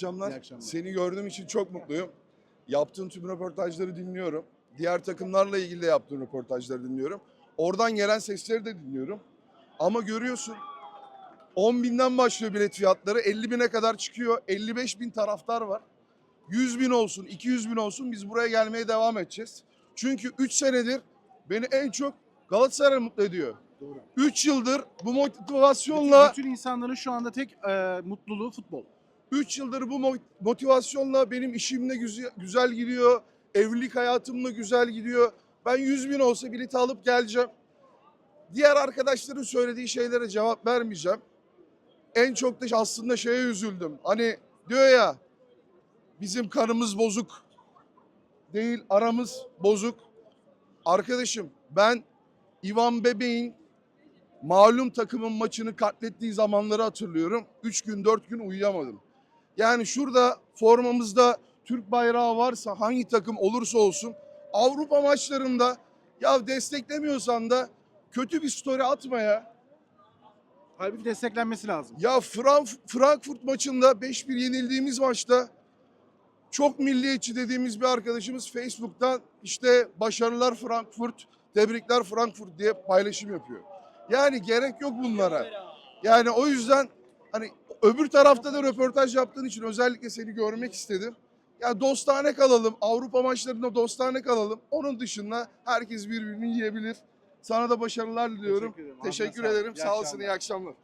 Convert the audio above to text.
akşamlar. İyi akşamlar. Seni gördüğüm için çok mutluyum. Yaptığın tüm röportajları dinliyorum. Diğer takımlarla ilgili de yaptığın röportajları dinliyorum. Oradan gelen sesleri de dinliyorum. Ama görüyorsun 10 binden başlıyor bilet fiyatları. 50 bine kadar çıkıyor. 55 bin taraftar var. 100 bin olsun, 200 bin olsun biz buraya gelmeye devam edeceğiz. Çünkü 3 senedir beni en çok Galatasaray mutlu ediyor. Doğru. 3 yıldır bu Bütün, motivasyonla bütün insanların şu anda tek e, mutluluğu futbol. 3 yıldır bu mo- motivasyonla benim işimde güzel, gidiyor. Evlilik hayatımda güzel gidiyor. Ben 100 bin olsa bileti alıp geleceğim. Diğer arkadaşların söylediği şeylere cevap vermeyeceğim. En çok da aslında şeye üzüldüm. Hani diyor ya bizim kanımız bozuk değil aramız bozuk. Arkadaşım ben Ivan Bebeğin malum takımın maçını katlettiği zamanları hatırlıyorum. 3 gün 4 gün uyuyamadım. Yani şurada formamızda Türk bayrağı varsa hangi takım olursa olsun Avrupa maçlarında ya desteklemiyorsan da kötü bir story atmaya. Halbuki desteklenmesi lazım. Ya Frank- Frankfurt maçında 5-1 yenildiğimiz maçta çok milliyetçi dediğimiz bir arkadaşımız Facebook'tan işte başarılar Frankfurt, tebrikler Frankfurt diye paylaşım yapıyor. Yani gerek yok bunlara. Yani o yüzden hani öbür tarafta da röportaj yaptığın için özellikle seni görmek istedim. Ya dostane kalalım. Avrupa maçlarında dostane kalalım. Onun dışında herkes birbirini yiyebilir. Sana da başarılar diliyorum. Teşekkür ederim. Teşekkür ederim. Sağ olasın. İyi akşamlar.